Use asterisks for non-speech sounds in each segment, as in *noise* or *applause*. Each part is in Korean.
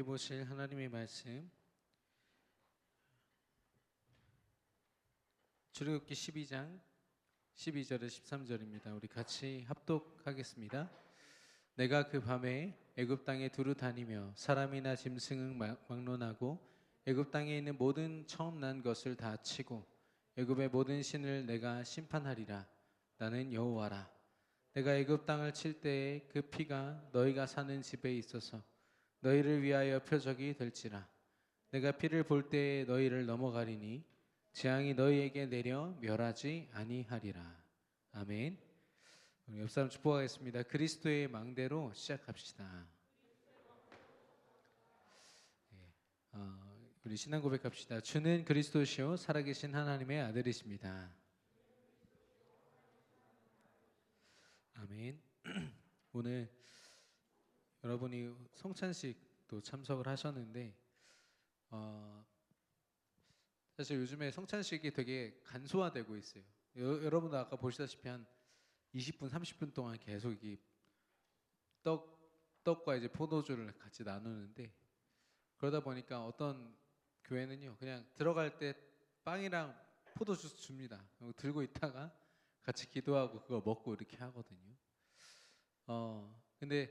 함께 보실 하나님의 말씀 출애굽기 12장 12절에 13절입니다. 우리 같이 합독하겠습니다. 내가 그 밤에 애굽 땅에 두루 다니며 사람이나 짐승을 막- 막론하고 애굽 땅에 있는 모든 처음 난 것을 다 치고 애굽의 모든 신을 내가 심판하리라. 나는 여호와라. 내가 애굽 땅을 칠 때에 그 피가 너희가 사는 집에 있어서 너희를 위하여 표적이 될지라. 내가 피를 볼 때에 너희를 넘어가리니 재앙이 너희에게 내려 멸하지 아니하리라. 아멘. 옆 사람 축복하겠습니다. 그리스도의 망대로 시작합시다. 예, 어, 우리 신앙 고백합시다. 주는 그리스도시요 살아계신 하나님의 아들이십니다. 아멘. *clears throat* 오늘 여러분이 성찬식도 참석을 하셨는데 어, 사실 요즘에 성찬식이 되게 간소화되고 있어요. 여, 여러분도 아까 보시다시피 한 20분, 30분 동안 계속 이 떡, 떡과 이제 포도주를 같이 나누는데 그러다 보니까 어떤 교회는요 그냥 들어갈 때 빵이랑 포도주 줍니다. 들고 있다가 같이 기도하고 그거 먹고 이렇게 하거든요. 어 근데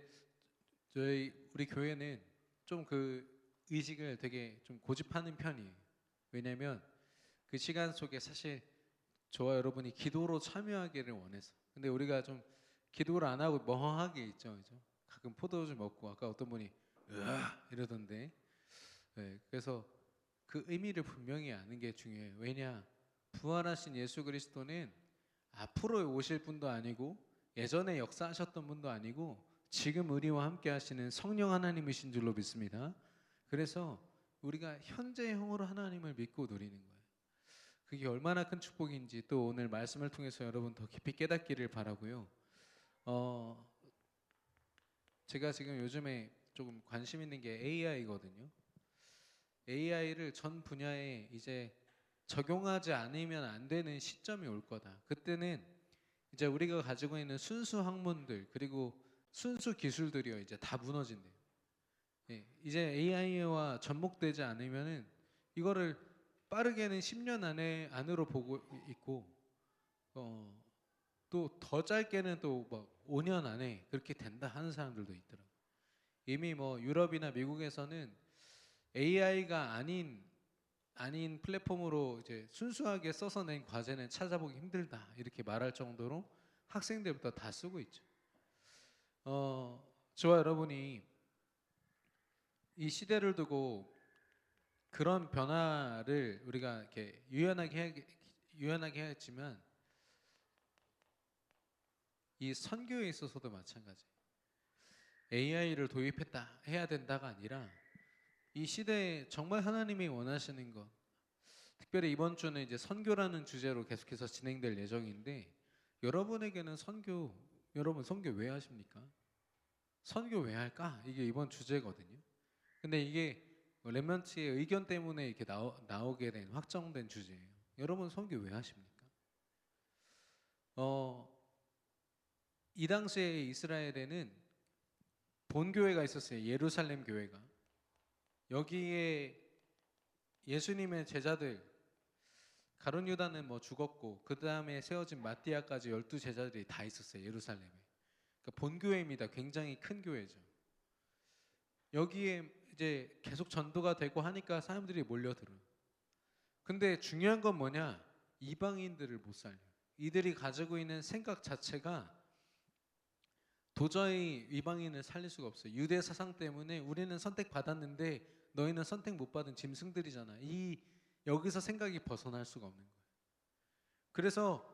저희 우리 교회는 좀 그 의식을 되게 좀 고집하는 편이에요. 왜냐면 그 시간 속에 사실 저와 여러분이 기도로 참여하기를 원해서. 근데 우리가 좀 기도를 안 하고 멍하게 있죠, 그죠? 가끔 포도주 먹고 아까 어떤 분이 이러던데. 네, 그래서 그 의미를 분명히 아는 게 중요해요. 왜냐 부활하신 예수 그리스도는 앞으로 오실 분도 아니고 예전에 역사하셨던 분도 아니고 지금 우리와 함께 하시는 성령 하나님이신 줄로 믿습니다. 그래서 우리가 현재형으로 하나님을 믿고 누리는 거예요. 그게 얼마나 큰 축복인지 또 오늘 말씀을 통해서 여러분 더 깊이 깨닫기를 바라고요. 어, 제가 지금 요즘에 조금 관심 있는 게 AI거든요. AI를 전 분야에 이제 적용하지 않으면 안 되는 시점이 올 거다. 그때는 이제 우리가 가지고 있는 순수 학문들 그리고 순수 기술들이요 이제 다 무너진대요. 예, 이제 AI와 접목되지 않으면은 이거를 빠르게는 10년 안에 안으로 보고 있고 어, 또 더 짧게는 또 막 5년 안에 그렇게 된다 하는 사람들도 있더라고요. 이미 뭐 유럽이나 미국에서는 AI가 아닌 아닌 플랫폼으로 이제 순수하게 써서 낸 과제는 찾아보기 힘들다 이렇게 말할 정도로 학생들부터 다 쓰고 있죠. 어, 저와 여러분이 이 시대를 두고 그런 변화를 우리가 이렇게 유연하게 해, 유연하게 했지만 이 선교에 있어서도 마찬가지. AI를 도입했다 해야 된다가 아니라 이 시대에 정말 하나님이 원하시는 것. 특별히 이번 주는 이제 선교라는 주제로 계속해서 진행될 예정인데 여러분에게는 선교 여러분 선교 왜 하십니까? 선교 왜 할까? 이게 이번 주제거든요. 근데 이게 렘런트의 의견 때문에 이렇게 나오, 나오 게 된 확정된 주제예요. 여러분 선교 왜 하십니까? 어, 이 당시에 이스라엘에는 본 교회가 있었어요. 예루살렘 교회가. 여기에 예수님의 제자들 가론 유다는 뭐 죽었고 그 다음에 세워진 마띠아까지 열두 제자들이 다 있었어요 예루살렘에. 그러니까 본교회입니다. 굉장히 큰 교회죠. 여기에 이제 계속 전도가 되고 하니까 사람들이 몰려들어. 근데 중요한 건 뭐냐? 이방인들을 못 살려. 이들이 가지고 있는 생각 자체가 도저히 이방인을 살릴 수가 없어요. 유대 사상 때문에 우리는 선택 받았는데 너희는 선택 못 받은 짐승들이잖아. 이 여기서 생각이 벗어날 수가 없는 거예요. 그래서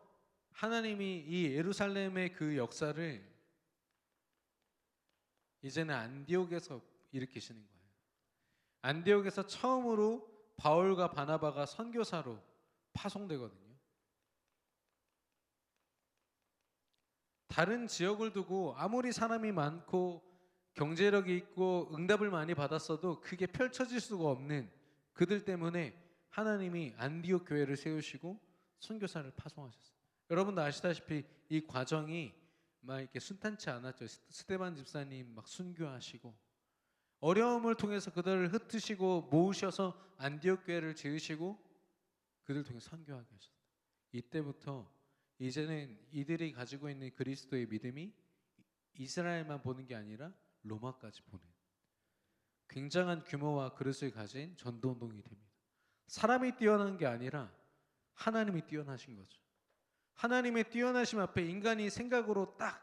하나님이 이 예루살렘의 그 역사를 이제는 안디옥에서 일으키시는 거예요. 안디옥에서 처음으로 바울과 바나바가 선교사로 파송되거든요. 다른 지역을 두고 아무리 사람이 많고 경제력이 있고 응답을 많이 받았어도 그게 펼쳐질 수가 없는 그들 때문에 하나님이 안디옥 교회를 세우시고 선교사를 파송하셨어요. 여러분도 아시다시피 이 과정이 막 이렇게 순탄치 않았죠. 스테반 집사님 막 순교하시고 어려움을 통해서 그들을 흩으시고 모으셔서 안디옥 교회를 지으시고 그들 통해 선교하게 하셨다. 이때부터 이제는 이들이 가지고 있는 그리스도의 믿음이 이스라엘만 보는 게 아니라 로마까지 보는 굉장한 규모와 그릇을 가진 전도 운동이 됩니다. 사람이 뛰어난 게 아니라 하나님이 뛰어나신 거죠. 하나님의 뛰어나심 앞에 인간이 생각으로 딱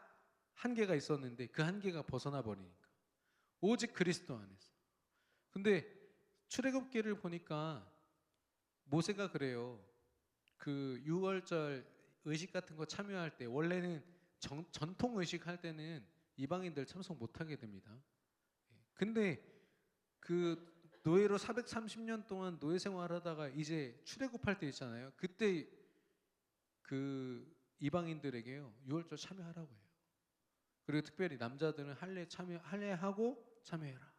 한계가 있었는데 그 한계가 벗어나 버리니까 오직 그리스도 안에서. 근데 출애굽기를 보니까 모세가 그래요. 그 유월절 의식 같은 거 참여할 때 원래는 정- 전통 의식 할 때는 이방인들 참석 못 하게 됩니다. 예. 근데 그 노예로 430년 동안 노예 생활하다가 이제 출애굽할 때 있잖아요. 그때 그 이방인들에게요 유월절 참여하라고 해요. 그리고 특별히 남자들은 할례 참여 할례하고 참여해라.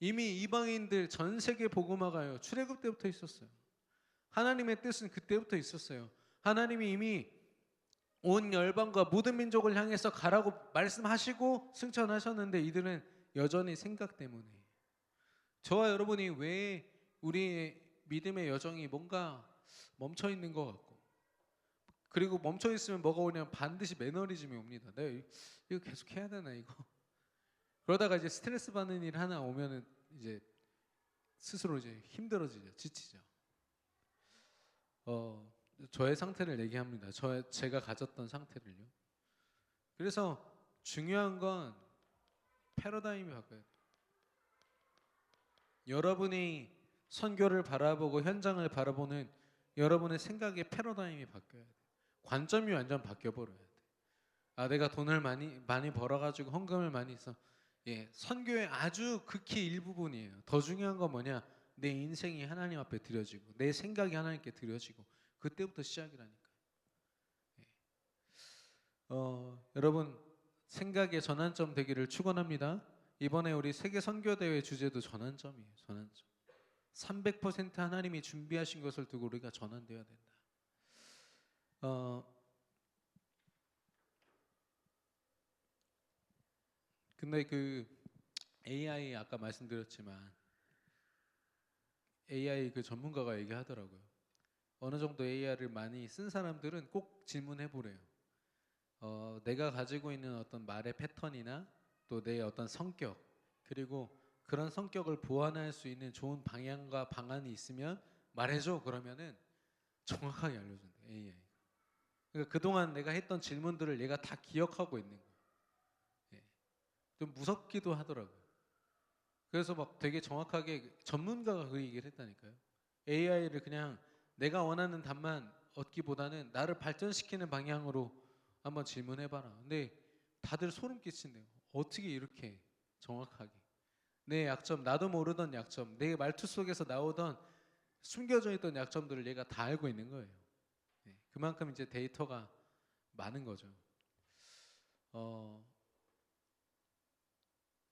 이미 이방인들 전 세계 복음화가요 출애굽 때부터 있었어요. 하나님의 뜻은 그때부터 있었어요. 하나님이 이미 온 열방과 모든 민족을 향해서 가라고 말씀하시고 승천하셨는데 이들은 여전히 생각 때문에 저와 여러분이 왜 우리의 믿음의 여정이 뭔가 멈춰 있는 것 같고 그리고 멈춰 있으면 뭐가 오냐면 반드시 매너리즘이 옵니다. 내가 이- 이거 계속 해야 되나 이거 *laughs* 그러다가 이제 스트레스 받는 일 하나 오면은 이제 스스로 이제 힘들어지죠, 지치죠. 어 저의 상태를 얘기합니다. 저 제가 가졌던 상태를요. 그래서 중요한 건 패러다임이 바뀌어야 돼요. 여러분이 선교를 바라보고 현장을 바라보는 여러분의 생각의 패러다임이 바뀌어야 돼요. 관점이 완전 바뀌어 버려야 돼. 아 내가 돈을 많이 많이 벌어 가지고 헌금을 많이 해서 예 선교의 아주 극히 일부분이에요. 더 중요한 건 뭐냐? 내 인생이 하나님 앞에 드려지고 내 생각이 하나님께 드려지고 그때부터 시작이라니까요. 예. 어, 여러분 생각의 전환점 되기를 축원합니다. 이번에 우리 세계 선교 대회 주제도 전환점이에요. 전환점. 300% 하나님이 준비하신 것을 두고 우리가 전환되어야 된다. 어, 근데 그 AI 아까 말씀드렸지만 AI 그 전문가가 얘기하더라고요. 어느 정도 AI를 많이 쓴 사람들은 꼭 질문해 보래요. 어, 내가 가지고 있는 어떤 말의 패턴이나 또 내 어떤 성격 그리고 그런 성격을 보완할 수 있는 좋은 방향과 방안이 있으면 말해줘 그러면은 정확하게 알려준다 AI. 그러니까 그동안 내가 했던 질문들을 얘가 다 기억하고 있는 거예요. 예. 좀 무섭기도 하더라고요. 그래서 막 되게 정확하게 전문가가 그 얘기를 했다니까요. AI를 그냥 내가 원하는 답만 얻기보다는 나를 발전시키는 방향으로 한번 질문해봐라. 근데 다들 소름 끼친대요. 어떻게 이렇게 정확하게 내 약점, 나도 모르던 약점, 내 말투 속에서 나오던 숨겨져 있던 약점들을 얘가 다 알고 있는 거예요. 네, 그만큼 이제 데이터가 많은 거죠. 어,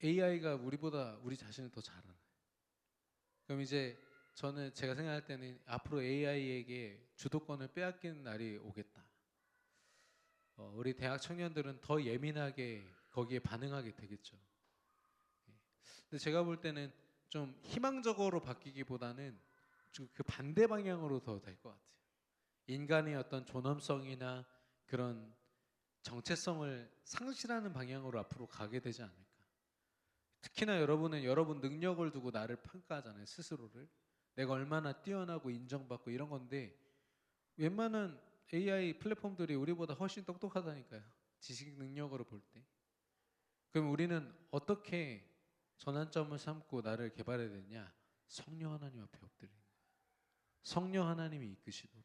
AI가 우리보다 우리 자신을 더잘 알아요. 그럼 이제 저는 제가 생각할 때는 앞으로 AI에게 주도권을 빼앗기는 날이 오겠다. 어, 우리 대학 청년들은 더 예민하게 거기에 반응하게 되겠죠. 예. 근데 제가 볼 때는 좀 희망적으로 바뀌기보다는 좀그 반대 방향으로 더 될 것 같아요. 인간의 어떤 존엄성이나 그런 정체성을 상실하는 방향으로 앞으로 가게 되지 않을까. 특히나 여러분은 여러분 능력을 두고 나를 평가하잖아요, 스스로를. 내가 얼마나 뛰어나고 인정받고 이런 건데 웬만한 AI 플랫폼들이 우리보다 훨씬 똑똑하다니까요. 지식 능력으로 볼 때. 그럼 우리는 어떻게 전환점을 삼고 나를 개발해야 되냐? 성령 하나님 앞에 엎드리는 거예요. 성령 하나님이 이끄시도록.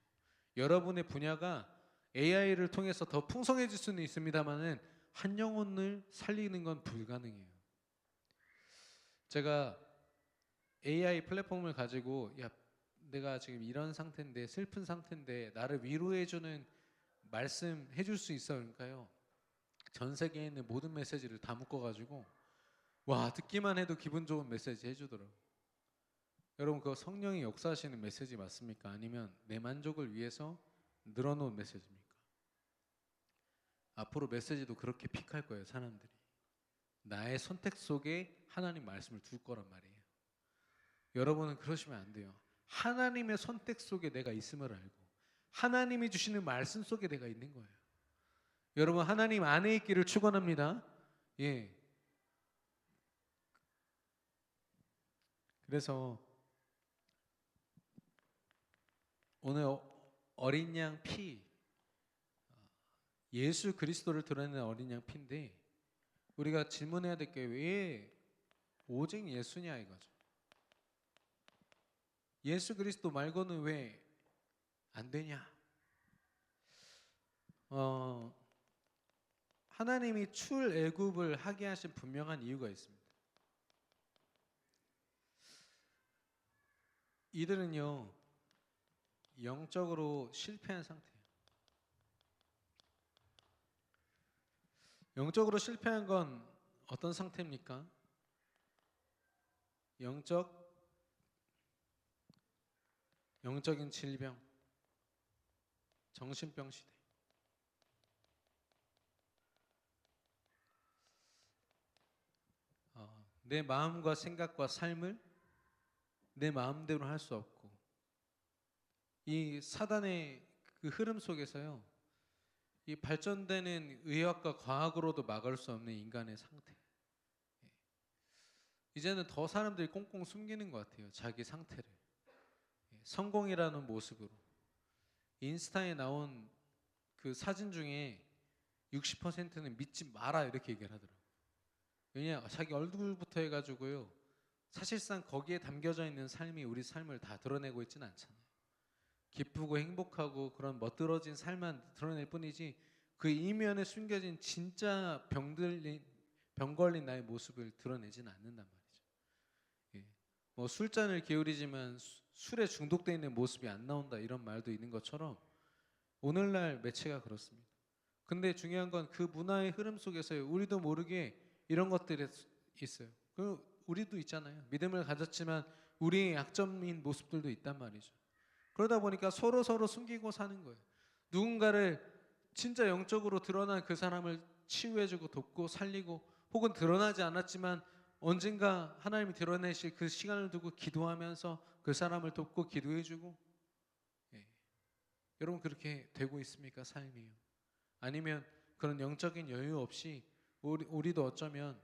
여러분의 분야가 AI를 통해서 더 풍성해질 수는 있습니다만은 한 영혼을 살리는 건 불가능해요. 제가 AI 플랫폼을 가지고 야 내가 지금 이런 상태인데 슬픈 상태인데 나를 위로해주는 말씀 해줄 수 있어 그러니까요. 전 세계에 있는 모든 메시지를 다 묶어가지고 와 듣기만 해도 기분 좋은 메시지 해주더라고. 여러분 그거 성령이 역사하시는 메시지 맞습니까? 아니면 내 만족을 위해서 늘어놓은 메시지입니까? 앞으로 메시지도 그렇게 픽할 거예요 사람들이. 나의 선택 속에 하나님 말씀을 둘 거란 말이에요. 여러분은 그러시면 안 돼요. 하나님의 선택 속에 내가 있음을 알고 하나님이 주시는 말씀 속에 내가 있는 거예요. 여러분 하나님 안에 있기를 축원합니다. 예. 그래서 오늘 어- 어린 양 피, 예수 그리스도를 드러내는 어린 양 피인데 우리가 질문해야 될 게 왜 오직 예수냐 이거죠. 예수 그리스도 말고는 왜 안 되냐? 어, 하나님이 출애굽을 하게 하신 분명한 이유가 있습니다. 이들은요 영적으로 실패한 상태예요. 영적으로 실패한 건 어떤 상태입니까? 영적 영적인 질병, 정신병 시대. 내 마음과 생각과 삶을 내 마음대로 할 수 없고 이 사단의 그 흐름 속에서요. 이 발전되는 의학과 과학으로도 막을 수 없는 인간의 상태. 예. 이제는 더 사람들이 꽁꽁 숨기는 것 같아요. 자기 상태를. 예, 성공이라는 모습으로. 인스타에 나온 그 사진 중에 60%는 믿지 마라 이렇게 얘기를 하더라고요. 왜냐 자기 얼굴부터 해가지고요. 사실상 거기에 담겨져 있는 삶이 우리 삶을 다 드러내고 있지는 않잖아요. 기쁘고 행복하고 그런 멋들어진 삶만 드러낼 뿐이지 그 이면에 숨겨진 진짜 병들린 병 걸린 나의 모습을 드러내지는 않는단 말이죠. 예. 뭐 술잔을 기울이지만 수- 술에 중독돼 있는 모습이 안 나온다 이런 말도 있는 것처럼 오늘날 매체가 그렇습니다. 근데 중요한 건 그 문화의 흐름 속에서 우리도 모르게 이런 것들이 있어요. 그 우리도 있잖아요. 믿음을 가졌지만 우리의 약점인 모습들도 있단 말이죠. 그러다 보니까 서로 서로 숨기고 사는 거예요. 누군가를 진짜 영적으로 드러난 그 사람을 치유해주고 돕고 살리고 혹은 드러나지 않았지만 언젠가 하나님이 드러내실 그 시간을 두고 기도하면서 그 사람을 돕고 기도해주고 예. 여러분 그렇게 되고 있습니까 삶이요? 아니면 그런 영적인 여유 없이 우리, 우리도 어쩌면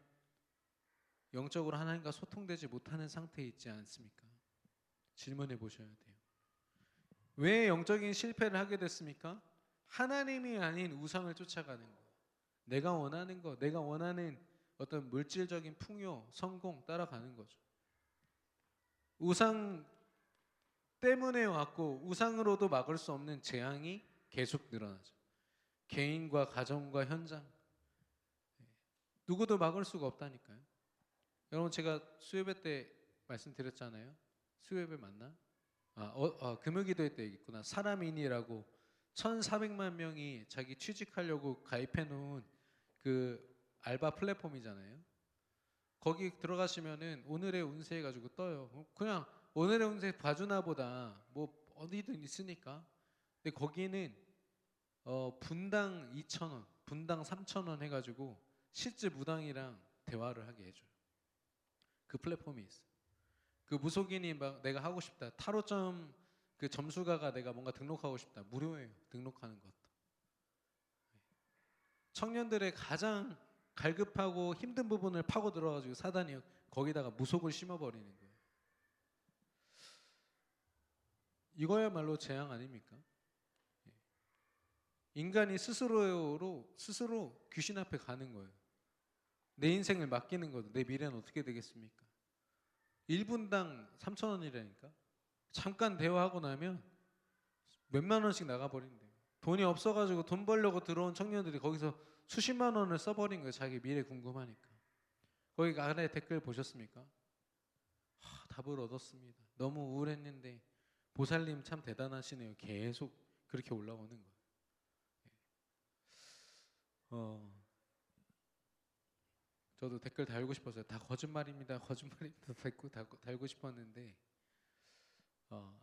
영적으로 하나님과 소통되지 못하는 상태에 있지 않습니까? 질문해 보셔야 돼요. 왜 영적인 실패를 하게 됐습니까? 하나님이 아닌 우상을 쫓아가는 거. 내가 원하는 거, 내가 원하는 어떤 물질적인 풍요, 성공 따라가는 거죠. 우상 때문에 왔고 우상으로도 막을 수 없는 재앙이 계속 늘어나죠. 개인과 가정과 현장 예. 누구도 막을 수가 없다니까요. 여러분 제가 수요배 때 말씀드렸잖아요. 수요배 맞나? 아, 어, 아 금요기도회 때 얘기했구나. 사람인이라고 1,400만 명이 자기 취직하려고 가입해 놓은 그 알바 플랫폼이잖아요. 거기 들어가시면은 오늘의 운세 해가지고 떠요. 어, 그냥 오늘의 운세 봐주나 보다. 뭐 어디든 있으니까. 근데 거기는 어, 분당 2,000원, 분당 3,000원 해가지고 실제 무당이랑 대화를 하게 해줘요. 그 플랫폼이 있어. 그 무속인이 막 내가 하고 싶다. 타로점 그 점수가가 내가 뭔가 등록하고 싶다. 무료예요. 등록하는 것도. 청년들의 가장 갈급하고 힘든 부분을 파고 들어가지고 사단이 거기다가 무속을 심어버리는 거예요. 이거야말로 재앙 아닙니까? 예. 인간이 스스로로 스스로 귀신 앞에 가는 거예요. 내 인생을 맡기는 거죠. 내 미래는 어떻게 되겠습니까? 1분당 3천 원이라니까. 잠깐 대화하고 나면 몇만 원씩 나가버린대요. 돈이 없어가지고 돈 벌려고 들어온 청년들이 거기서 수십만 원을 써버린 거예요. 자기 미래 궁금하니까. 거기 아래 댓글 보셨습니까? 하, 답을 얻었습니다. 너무 우울했는데 보살님 참 대단하시네요. 계속 그렇게 올라오는 거예요. 예. 어, 저도 댓글 달고 싶었어요. 다 거짓말입니다. 거짓말입니다. *laughs* 달고, 달고, 싶었는데 어,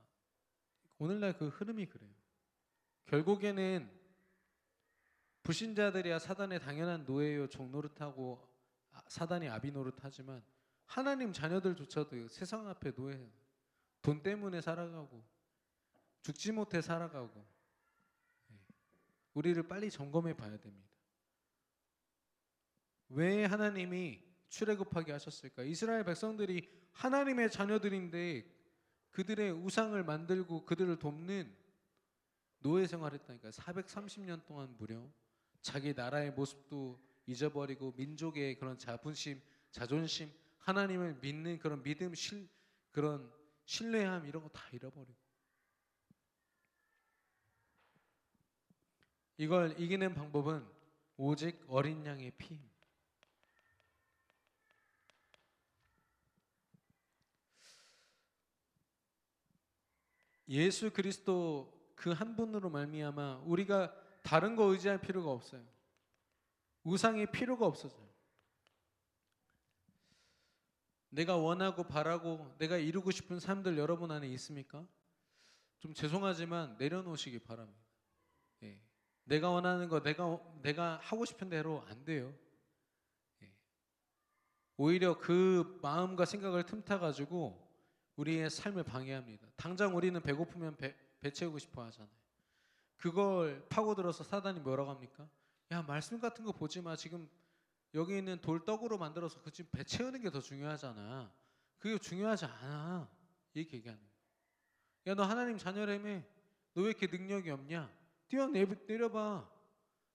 오늘날 그 흐름이 그래요. 결국에는 불신자들이야 사단의 당연한 노예요 종노릇하고 아, 사단이 아비 노릇하지만 하나님 자녀들조차도 세상 앞에 노예해요. 돈 때문에 살아가고 죽지 못해 살아가고 예. 우리를 빨리 점검해 봐야 됩니다. 왜 하나님이 출애굽하게 하셨을까? 이스라엘 백성들이 하나님의 자녀들인데 그들의 우상을 만들고 그들을 돕는 노예 생활했다니까 430년 동안 무려 자기 나라의 모습도 잊어버리고 민족의 그런 자부심, 자존심, 하나님을 믿는 그런 믿음, 실 그런 신뢰함 이런 거 다 잃어버리고 이걸 이기는 방법은 오직 어린 양의 피. 예수 그리스도 그 한 분으로 말미암아 우리가 다른 거 의지할 필요가 없어요. 우상의 필요가 없어져요. 내가 원하고 바라고 내가 이루고 싶은 삶들 여러분 안에 있습니까? 좀 죄송하지만 내려놓으시기 바랍니다. 예. 내가 원하는 거 내가 내가 하고 싶은 대로 안 돼요. 예. 오히려 그 마음과 생각을 틈타 가지고 우리의 삶을 방해합니다. 당장 우리는 배고프면 배, 배 채우고 싶어 하잖아요. 그걸 파고들어서 사단이 뭐라고 합니까? 야 말씀 같은 거 보지 마. 지금 여기 있는 돌떡으로 만들어서 그 지금 배 채우는 게 더 중요하잖아. 그게 중요하지 않아. 이렇게 얘기하는 거야. 야 너 하나님 자녀라며. 너 왜 이렇게 능력이 없냐? 뛰어 내려봐.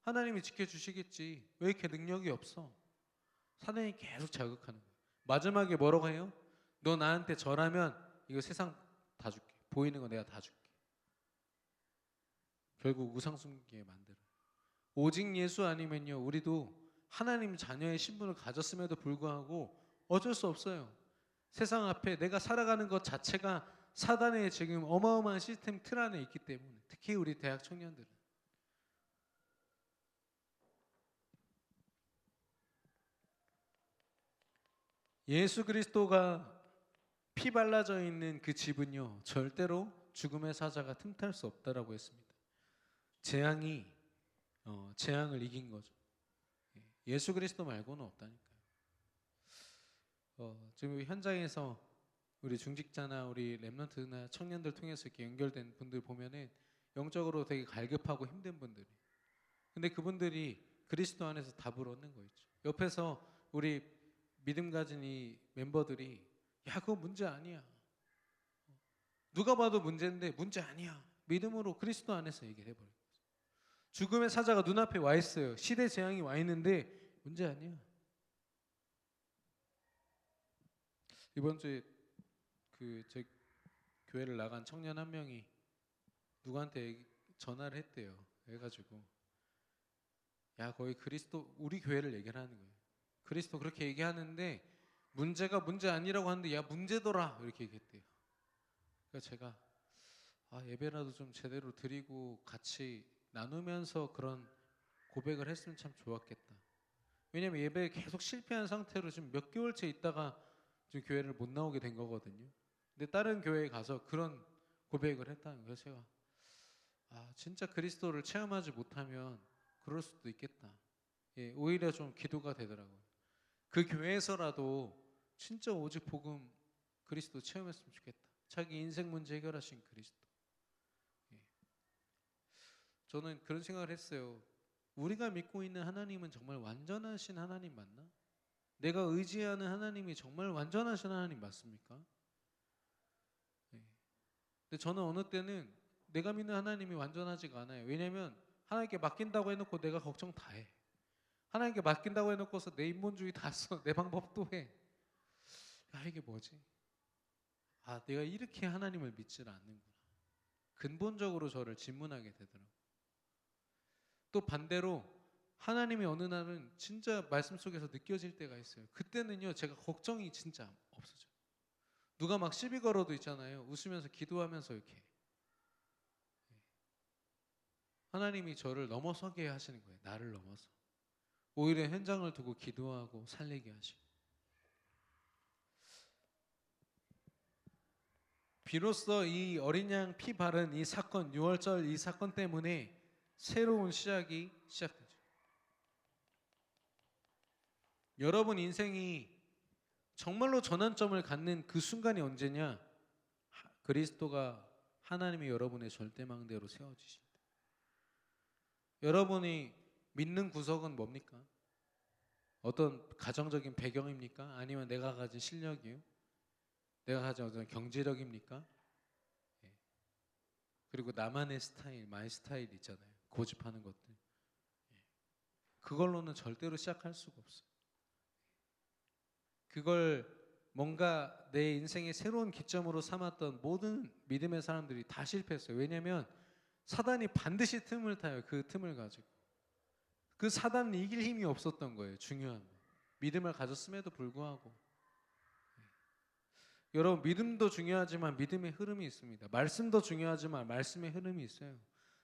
하나님이 지켜주시겠지. 왜 이렇게 능력이 없어? 사단이 계속 자극하는 거야. 마지막에 뭐라고 해요? 너 나한테 절하면 이거 세상 다 줄게. 보이는 거 내가 다 줄게. 결국 우상 숨기게 만들어. 오직 예수 아니면요. 우리도 하나님 자녀의 신분을 가졌음에도 불구하고 어쩔 수 없어요. 세상 앞에 내가 살아가는 것 자체가 사단의 지금 어마어마한 시스템 틀 안에 있기 때문에 특히 우리 대학 청년들은 예수 그리스도가 피 발라져 있는 그 집은요 절대로 죽음의 사자가 틈탈 수 없다라고 했습니다. 재앙이 어, 재앙을 이긴 거죠. 예, 예수 그리스도 말고는 없다니까요. 어, 지금 현장에서 우리 중직자나 우리 랩런트나 청년들 통해서 이렇게 연결된 분들 보면은 영적으로 되게 갈급하고 힘든 분들이. 근데 그분들이 그리스도 안에서 답을 얻는 거 있죠. 옆에서 우리 믿음 가진 이 멤버들이 야 그거 문제 아니야. 누가 봐도 문제인데 문제 아니야. 믿음으로 그리스도 안에서 얘기를 해버려요. 죽음의 사자가 눈앞에 와 있어요. 시대 재앙이 와 있는데 문제 아니야. 이번 주에 그 제 교회를 나간 청년 한 명이 누구한테 전화를 했대요. 해가지고 야 거의 그리스도 우리 교회를 얘기를 하는 거예요. 그리스도 그렇게 얘기하는데 문제가 문제 아니라고 하는데 야 문제더라 이렇게 얘기했대요. 그러니까 제가 아 예배라도 좀 제대로 드리고 같이 나누면서 그런 고백을 했으면 참 좋았겠다. 왜냐면 예배에 계속 실패한 상태로 지금 몇 개월째 있다가 지금 교회를 못 나오게 된 거거든요. 근데 다른 교회에 가서 그런 고백을 했다는 거예요. 제가 아 진짜 그리스도를 체험하지 못하면 그럴 수도 있겠다. 예, 오히려 좀 기도가 되더라고요. 그 교회에서라도 진짜 오직 복음 그리스도 체험했으면 좋겠다. 자기 인생 문제 해결하신 그리스도. 예. 저는 그런 생각을 했어요. 우리가 믿고 있는 하나님은 정말 완전하신 하나님 맞나? 내가 의지하는 하나님이 정말 완전하신 하나님 맞습니까? 예. 근데 저는 어느 때는 내가 믿는 하나님이 완전하지가 않아요. 왜냐하면 하나님께 맡긴다고 해놓고 내가 걱정 다 해. 하나님께 맡긴다고 해놓고서 내 인본주의 다 써. 내 방법도 해. 야 이게 뭐지? 아 내가 이렇게 하나님을 믿질 않는구나. 근본적으로 저를 질문하게 되더라고. 또 반대로 하나님이 어느 날은 진짜 말씀 속에서 느껴질 때가 있어요. 그때는요 제가 걱정이 진짜 없어져요. 누가 막 시비 걸어도 있잖아요. 웃으면서 기도하면서 이렇게 예. 하나님이 저를 넘어서게 하시는 거예요. 나를 넘어서. 오히려 현장을 두고 기도하고 살리게 하시고. 비로소 이 어린 양 피 바른 이 사건 6월절 이 사건 때문에 새로운 시작이 시작되죠. 여러분 인생이 정말로 전환점을 갖는 그 순간이 언제냐? 하- 그리스도가 하나님이 여러분의 절대망대로 세워지실 때. 여러분이 믿는 구석은 뭡니까? 어떤 가정적인 배경입니까? 아니면 내가 가진 실력이요? 내가 가진 어떤 경제력입니까? 예. 그리고 나만의 스타일, 마이 스타일 있잖아요. 고집하는 것들. 예. 그걸로는 절대로 시작할 수가 없어요. 그걸 뭔가 내 인생의 새로운 기점으로 삼았던 모든 믿음의 사람들이 다 실패했어요. 왜냐하면 사단이 반드시 틈을 타요. 그 틈을 가지고. 그 사단은 이길 힘이 없었던 거예요. 중요한 거. 믿음을 가졌음에도 불구하고. 예. 여러분 믿음도 중요하지만 믿음의 흐름이 있습니다. 말씀도 중요하지만 말씀의 흐름이 있어요.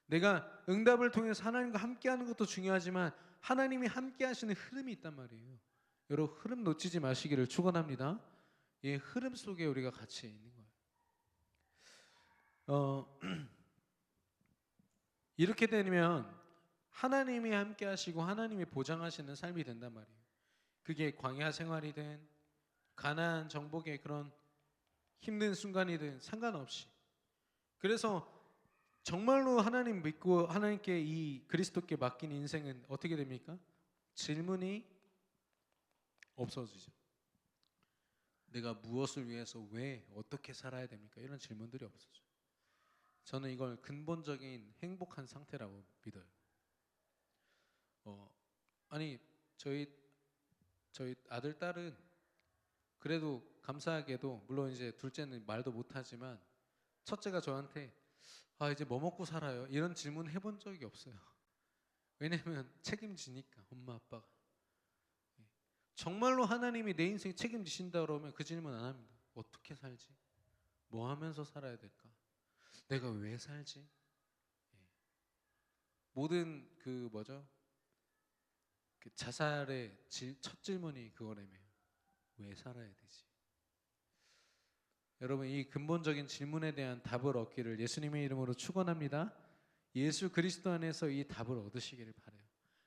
내가 응답을 통해서 하나님과 함께하는 것도 중요하지만 하나님이 함께하시는 흐름이 있단 말이에요. 여러분 흐름 놓치지 마시기를 축원합니다. 이 흐름 속에 우리가 같이 있는 거예요. 어, *clears throat* 이렇게 되면 하나님이 함께 하시고 하나님이 보장하시는 삶이 된단 말이에요. 그게 광야 생활이든 가나안 정복의 그런 힘든 순간이든 상관없이. 그래서 정말로 하나님 믿고 하나님께 이 그리스도께 맡긴 인생은 어떻게 됩니까? 질문이 없어지죠. 내가 무엇을 위해서 왜 어떻게 살아야 됩니까? 이런 질문들이 없어져. 저는 이걸 근본적인 행복한 상태라고 믿어요. 어, 아니 저희 저희 아들 딸은 그래도 감사하게도 물론 이제 둘째는 말도 못하지만 첫째가 저한테 아 이제 뭐 먹고 살아요? 이런 질문 해본 적이 없어요. 왜냐면 책임지니까 엄마 아빠가 예. 정말로 하나님이 내 인생 책임지신다 그러면 그 질문 안 합니다. 어떻게 살지? 뭐 하면서 살아야 될까? 내가 왜 살지? 예. 모든 그 뭐죠? 그 자살의 질- 첫 질문이 그거라며요. 왜 살아야 되지? 여러분 이 근본적인 질문에 대한 답을 얻기를 예수님의 이름으로 축원합니다. 예수 그리스도 안에서 이 답을 얻으시기를 바래요.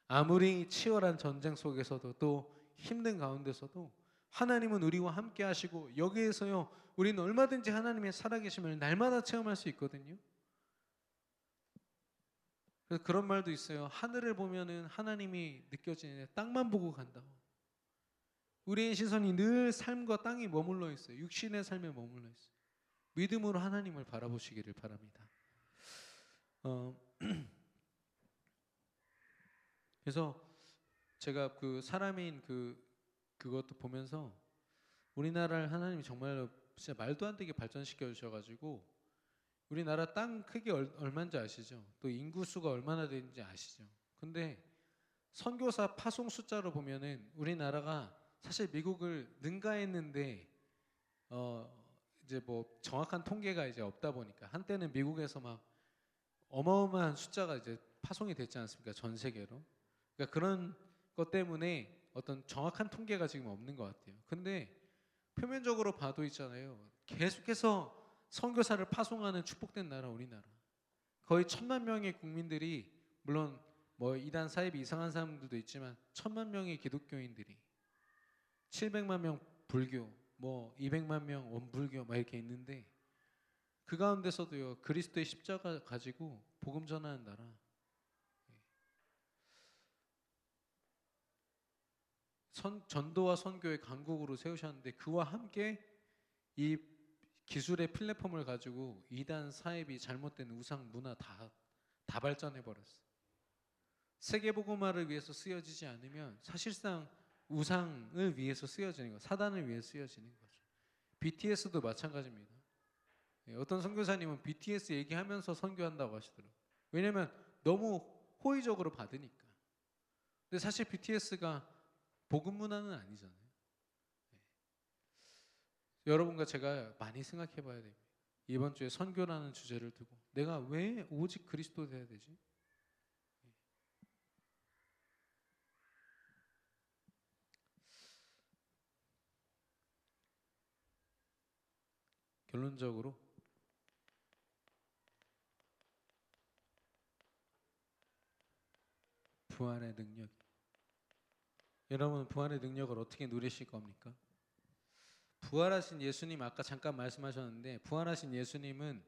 아무리 치열한 전쟁 속에서도 또 힘든 가운데서도 하나님은 우리와 함께 하시고 여기에서요 우리는 얼마든지 하나님의 살아계심을 날마다 체험할 수 있거든요. 그래서 그런 말도 있어요. 하늘을 보면은 하나님이 느껴지는데 땅만 보고 간다고. 우리의 시선이 늘 삶과 땅이 머물러 있어요. 육신의 삶에 머물러 있어요. 믿음으로 하나님을 바라보시기를 바랍니다. 어, *clears throat* 그래서 제가 그 사람인 그 그것도 보면서 우리나라를 하나님이 정말 진짜 말도 안 되게 발전시켜 주셔가지고 우리나라 땅 크기 얼, 얼마인지 아시죠? 또 인구 수가 얼마나 되는지 아시죠? 근데 선교사 파송 숫자로 보면은 우리나라가 사실 미국을 능가했는데 어 이제 뭐 정확한 통계가 이제 없다 보니까 한때는 미국에서 막 어마어마한 숫자가 이제 파송이 됐지 않습니까? 전 세계로. 그러니까 그런 것 때문에 어떤 정확한 통계가 지금 없는 것 같아요. 근데 표면적으로 봐도 있잖아요. 계속해서 선교사를 파송하는 축복된 나라 우리나라. 거의 천만 명의 국민들이 물론 뭐 이단 사입이 이상한 사람들도 있지만 천만 명의 기독교인들이 700만 명 불교, 뭐 200만 명 원불교 막 이렇게 있는데 그 가운데서도요 그리스도의 십자가 가지고 복음 전하는 나라. 예. 선, 전도와 선교의 강국으로 세우셨는데 그와 함께 이 기술의 플랫폼을 가지고 이단 사입이 잘못된 우상 문화 다, 다 발전해 버렸어. 세계 복음화를 위해서 쓰여지지 않으면 사실상 우상을 위해서 쓰여지는 거, 사단을 위해 쓰여지는 거죠. BTS도 마찬가지입니다. 예, 어떤 선교사님은 BTS 얘기하면서 선교한다고 하시더라고요. 왜냐면 너무 호의적으로 받으니까. 근데 사실 BTS가 복음 문화는 아니잖아요. 예. 여러분과 제가 많이 생각해 봐야 됩니다. 이번 주에 선교라는 주제를 두고 내가 왜 오직 그리스도 돼야 되지? 예. 결론적으로 부활의 능력 여러분 부활의 능력을 어떻게 누리실 겁니까? 부활하신 예수님 아까 잠깐 말씀하셨는데 부활하신 예수님은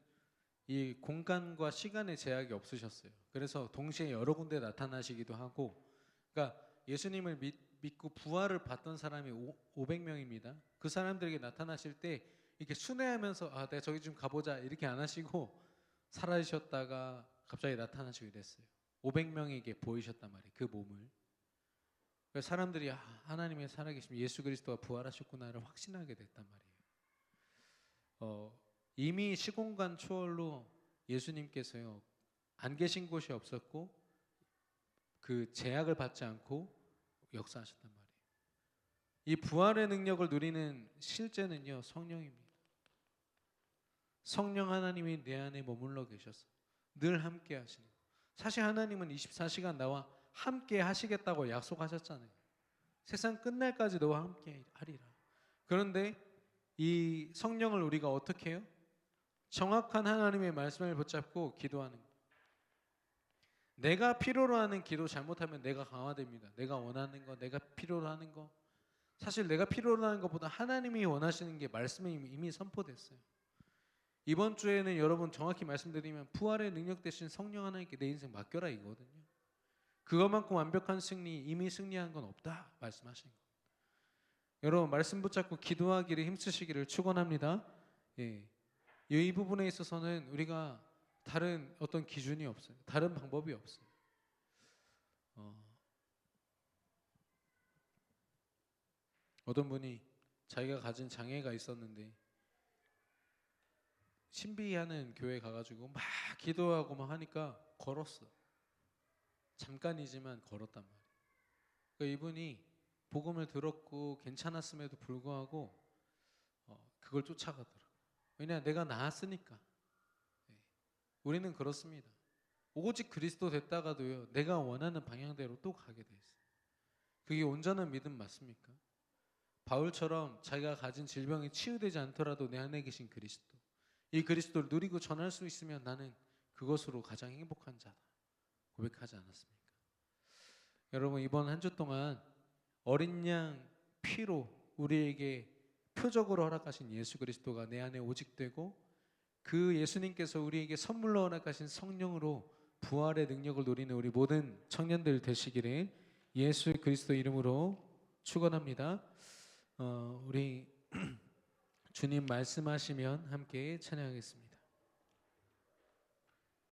이 공간과 시간의 제약이 없으셨어요. 그래서 동시에 여러 군데 나타나시기도 하고, 그러니까 예수님을 믿, 믿고 부활을 받던 사람이 오, 500명입니다. 그 사람들에게 나타나실 때 이렇게 순회하면서 아, 내가 저기 좀 가보자 이렇게 안 하시고 사라지셨다가 갑자기 나타나시게 됐어요. 500명에게 보이셨단 말이에요. 그 몸을. 그래서 사람들이 아, 하나님의 살아계신 예수 그리스도가 부활하셨구나를 확신하게 됐단 말이에요. 어, 이미 시공간 초월로 예수님께서요 안 계신 곳이 없었고 그 제약을 받지 않고 역사하셨단 말이에요. 이 부활의 능력을 누리는 실제는요 성령입니다. 성령 하나님이 내 안에 머물러 계셔서 늘 함께 하시는. 거. 사실 하나님은 24시간 나와 함께 하시겠다고 약속하셨잖아요. 세상 끝날까지 너와 함께 하리라. 그런데 이 성령을 우리가 어떻게 해요? 정확한 하나님의 말씀을 붙잡고 기도하는 거. 내가 필요로 하는 기도 잘못하면 내가 강화됩니다. 내가 원하는 거, 내가 필요로 하는 거. 사실 내가 필요로 하는 것보다 하나님이 원하시는 게 말씀에 이미 선포됐어요. 이번 주에는 여러분 정확히 말씀드리면 부활의 능력 대신 성령 하나님께 내 인생 맡겨라 이거거든요. 그것만큼 완벽한 승리 이미 승리한 건 없다 말씀하신 거. 여러분 말씀 붙잡고 기도하기를 힘쓰시기를 축원합니다. 예. 이 부분에 있어서는 우리가 다른 어떤 기준이 없어요. 다른 방법이 없어요. 어, 어떤 분이 자기가 가진 장애가 있었는데 신비하는 교회 가가지고 막 기도하고 막 하니까 걸었어. 잠깐이지만 걸었단 말이에요. 그러니까 이분이 복음을 들었고 괜찮았음에도 불구하고 어, 그걸 쫓아가더라. 왜냐 내가 나았으니까. 네. 우리는 그렇습니다. 오직 그리스도 됐다가도요 내가 원하는 방향대로 또 가게 돼 있어요. 그게 온전한 믿음 맞습니까? 바울처럼 자기가 가진 질병이 치유되지 않더라도 내 안에 계신 그리스도 이 그리스도를 누리고 전할 수 있으면 나는 그것으로 가장 행복한 자다 고백하지 않았습니까? 여러분 이번 한 주 동안 어린 양 피로 우리에게 표적으로 허락하신 예수 그리스도가 내 안에 오직되고 그 예수님께서 우리에게 선물로 허락하신 성령으로 부활의 능력을 누리는 우리 모든 청년들 되시기를 예수 그리스도 이름으로 축원합니다. 어, 우리 *clears throat* 주님 말씀하시면 함께 찬양하겠습니다.